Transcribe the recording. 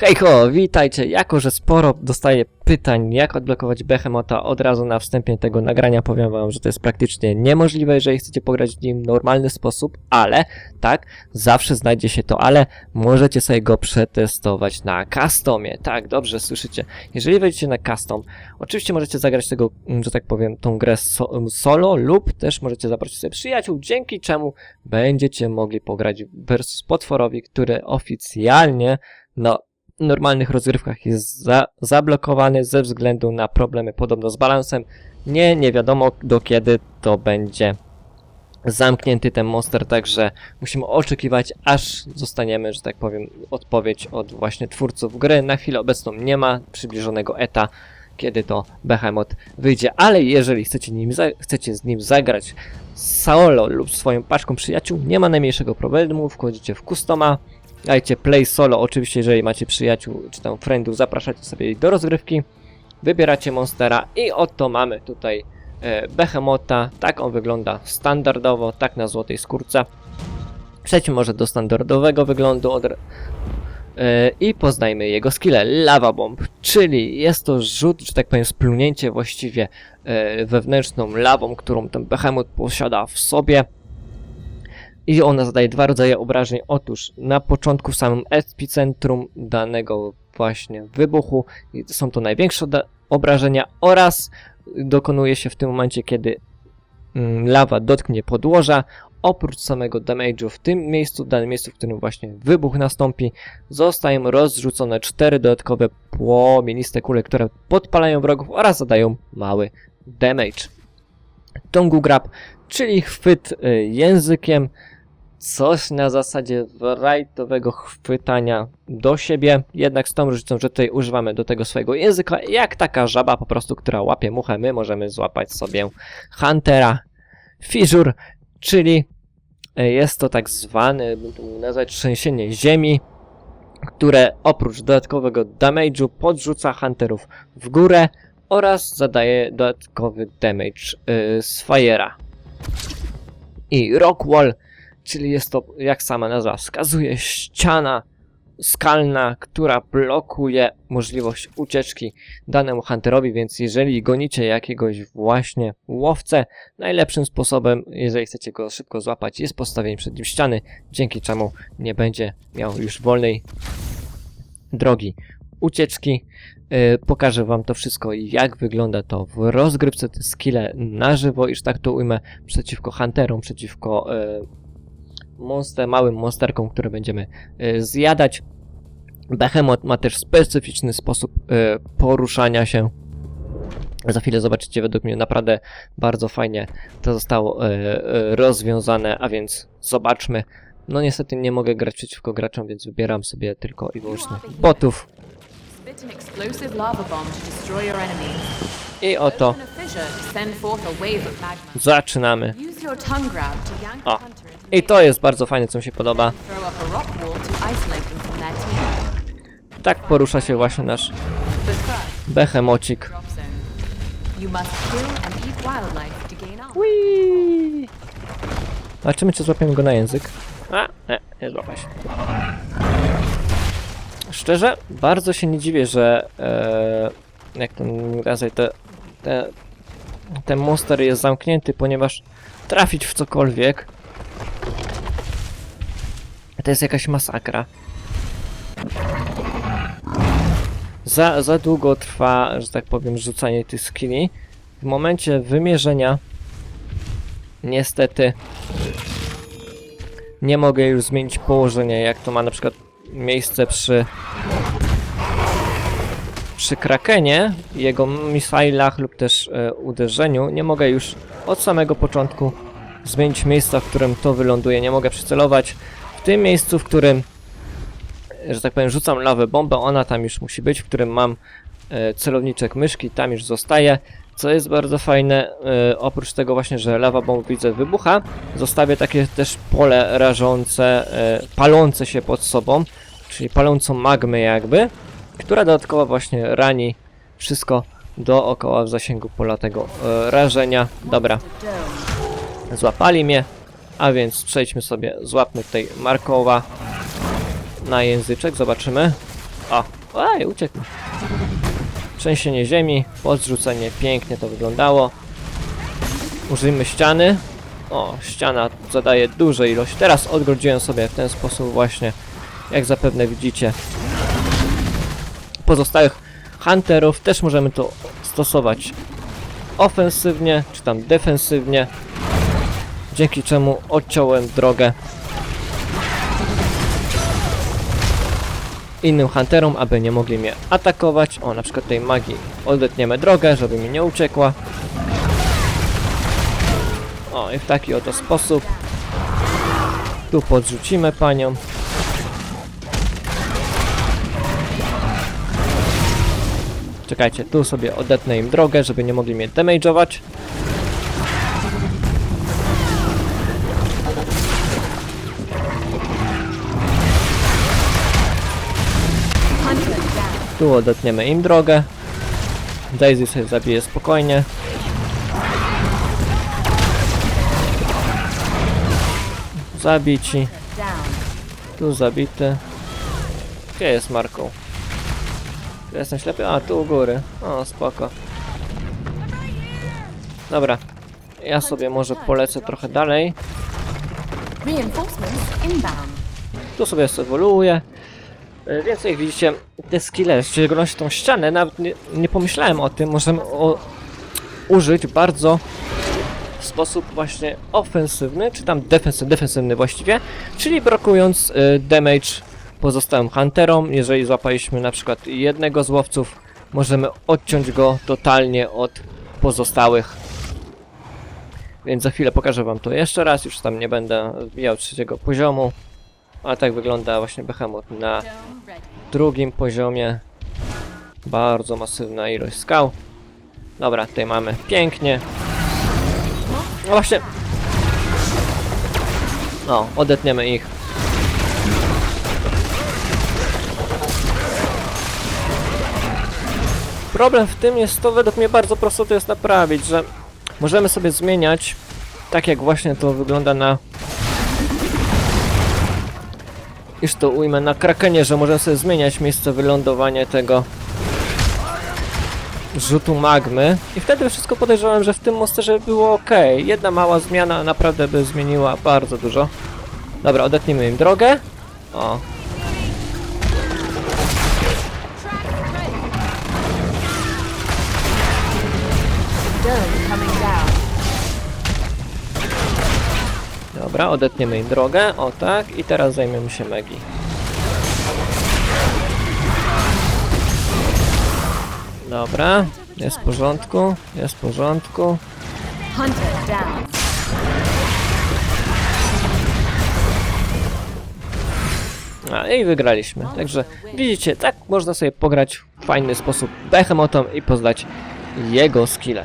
Hejko, witajcie! Jako, że sporo dostaję pytań, jak odblokować Behemota, od razu na wstępie tego nagrania powiem wam, że to jest praktycznie niemożliwe, jeżeli chcecie pograć w nim w normalny sposób, ale, tak, zawsze znajdzie się to, ale możecie sobie go przetestować na customie. Tak, dobrze, słyszycie. Jeżeli wejdziecie na custom, oczywiście możecie zagrać tego, mm, że tak powiem, tą grę so solo lub też możecie zaprosić sobie przyjaciół, dzięki czemu będziecie mogli pograć versus potworowi, który oficjalnie na normalnych rozgrywkach jest za, zablokowany ze względu na problemy podobno z balansem. Nie, nie wiadomo do kiedy to będzie zamknięty ten monster, także musimy oczekiwać, aż zostaniemy, że tak powiem, odpowiedź od właśnie twórców gry. Na chwilę obecną nie ma przybliżonego eta, kiedy to Behemoth wyjdzie, ale jeżeli chcecie, nim chcecie z nim zagrać solo lub swoją paczką przyjaciół, nie ma najmniejszego problemu, wchodzicie w customa, dajcie play solo, oczywiście jeżeli macie przyjaciół czy tam friendów, zapraszacie sobie do rozgrywki, wybieracie monstera i oto mamy tutaj e, Behemota, tak on wygląda standardowo, tak na złotej skórce. Przejdźmy może do standardowego wyglądu od, e, i poznajmy jego skille. Lava Bomb, czyli jest to rzut, że tak powiem, splunięcie właściwie e, wewnętrzną lawą, którą ten Behemoth posiada w sobie. I ona zadaje dwa rodzaje obrażeń. Otóż na początku w samym epicentrum danego właśnie wybuchu są to największe obrażenia oraz dokonuje się w tym momencie, kiedy mm, lawa dotknie podłoża. Oprócz samego damage'u w tym miejscu, w danym miejscu, w którym właśnie wybuch nastąpi, zostają rozrzucone cztery dodatkowe płomieniste kule, które podpalają wrogów oraz zadają mały damage. Tongu grab, czyli chwyt y, językiem, coś na zasadzie rajtowego chwytania do siebie, jednak z tą różnicą, że tutaj używamy do tego swojego języka, jak taka żaba po prostu, która łapie muchę, my możemy złapać sobie Huntera Fissure, czyli e, jest to tak zwany, bym to nazwać, trzęsienie ziemi, które oprócz dodatkowego damage'u podrzuca Hunterów w górę oraz zadaje dodatkowy damage yy, z Fire'a. I Rockwall, czyli jest to, jak sama nazwa wskazuje, ściana skalna, która blokuje możliwość ucieczki danemu hunterowi, więc jeżeli gonicie jakiegoś właśnie łowcę, najlepszym sposobem, jeżeli chcecie go szybko złapać, jest postawienie przed nim ściany, dzięki czemu nie będzie miał już wolnej drogi ucieczki. Yy, pokażę wam to wszystko i jak wygląda to w rozgrywce, te skille na żywo, iż tak to ujmę, przeciwko hunterom, przeciwko yy, monster, małym monsterkom, które będziemy yy, zjadać. Behemoth ma też specyficzny sposób yy, poruszania się. Za chwilę zobaczycie, według mnie naprawdę bardzo fajnie to zostało yy, rozwiązane, a więc zobaczmy. No niestety nie mogę grać przeciwko graczom, więc wybieram sobie tylko i wyłącznie botów. An explosive lava bomb to destroy your enemies. I oto zaczynamy. O. I to jest bardzo fajne, co mi się podoba. Tak porusza się właśnie nasz behemocik. Whee! Zobaczymy, czy złapiemy go na język. A, nie, nie złapał się. Szczerze, bardzo się nie dziwię, że e, jak ten razy te, te, ten monster jest zamknięty, ponieważ trafić w cokolwiek to jest jakaś masakra. Za, za długo trwa, że tak powiem, rzucanie tych skilli. W momencie wymierzenia niestety nie mogę już zmienić położenia, jak to ma na przykład miejsce przy przy Krakenie, jego misailach lub też e, uderzeniu. Nie mogę już od samego początku zmienić miejsca, w którym to wyląduje. Nie mogę przycelować w tym miejscu, w którym że tak powiem, rzucam lawę bombę, ona tam już musi być, w którym mam e, celowniczek myszki, tam już zostaje. Co jest bardzo fajne, e, oprócz tego właśnie, że lawa bomb widzę wybucha, zostawię takie też pole rażące, e, palące się pod sobą, czyli palącą magmę jakby, która dodatkowo właśnie rani wszystko dookoła w zasięgu pola tego e, rażenia. Dobra, złapali mnie, a więc przejdźmy sobie, złapmy tutaj Markowa na języczek, zobaczymy. O, oj, uciekł. Trzęsienie ziemi, podrzucenie, pięknie to wyglądało. Użyjmy ściany. O, ściana zadaje dużą ilość. Teraz odgrodziłem sobie w ten sposób właśnie, jak zapewne widzicie. Pozostałych hunterów też możemy to stosować ofensywnie, czy tam defensywnie. Dzięki czemu odciąłem drogę innym hunterom, aby nie mogli mnie atakować. O, na przykład tej magii odetniemy drogę, żeby mi nie uciekła. O, i w taki oto sposób. Tu podrzucimy panią. Czekajcie, tu sobie odetnę im drogę, żeby nie mogli mnie damage'ować. Tu odetniemy im drogę. Daisy sobie zabije spokojnie. Zabici. Tu zabity. Gdzie jest Marką? Tu jestem ślepy? A, tu u góry. O, spoko. Dobra. Ja sobie może polecę trochę dalej. Tu sobie ewoluuje. E, Więc jak widzicie, te skille, w szczególności tą ścianę, nawet nie, nie pomyślałem o tym, możemy o, użyć bardzo w sposób właśnie ofensywny, czy tam defensywny, defensywny właściwie, czyli blokując y, damage pozostałym hunterom. Jeżeli złapaliśmy na przykład jednego z łowców, możemy odciąć go totalnie od pozostałych. Więc za chwilę pokażę wam to jeszcze raz, już tam nie będę wbijał trzeciego poziomu. A tak wygląda właśnie Behemoth na drugim poziomie. Bardzo masywna ilość skał. Dobra, tutaj mamy pięknie. No właśnie. No, odetniemy ich. Problem w tym jest to, według mnie bardzo prosto to jest naprawić, że możemy sobie zmieniać, tak jak właśnie to wygląda na już to ujmę na Krakenie, że możemy sobie zmieniać miejsce wylądowania tego rzutu magmy i wtedy wszystko podejrzewałem, że w tym monsterze było ok. Jedna mała zmiana naprawdę by zmieniła bardzo dużo. Dobra, odetnijmy im drogę. O. Dome coming down. Dobra, odetniemy im drogę. O tak. I teraz zajmiemy się Megi. Dobra, jest w porządku, jest w porządku. Hunter down. A, i wygraliśmy. Także widzicie, tak można sobie pograć w fajny sposób Behemothom i poznać jego skille.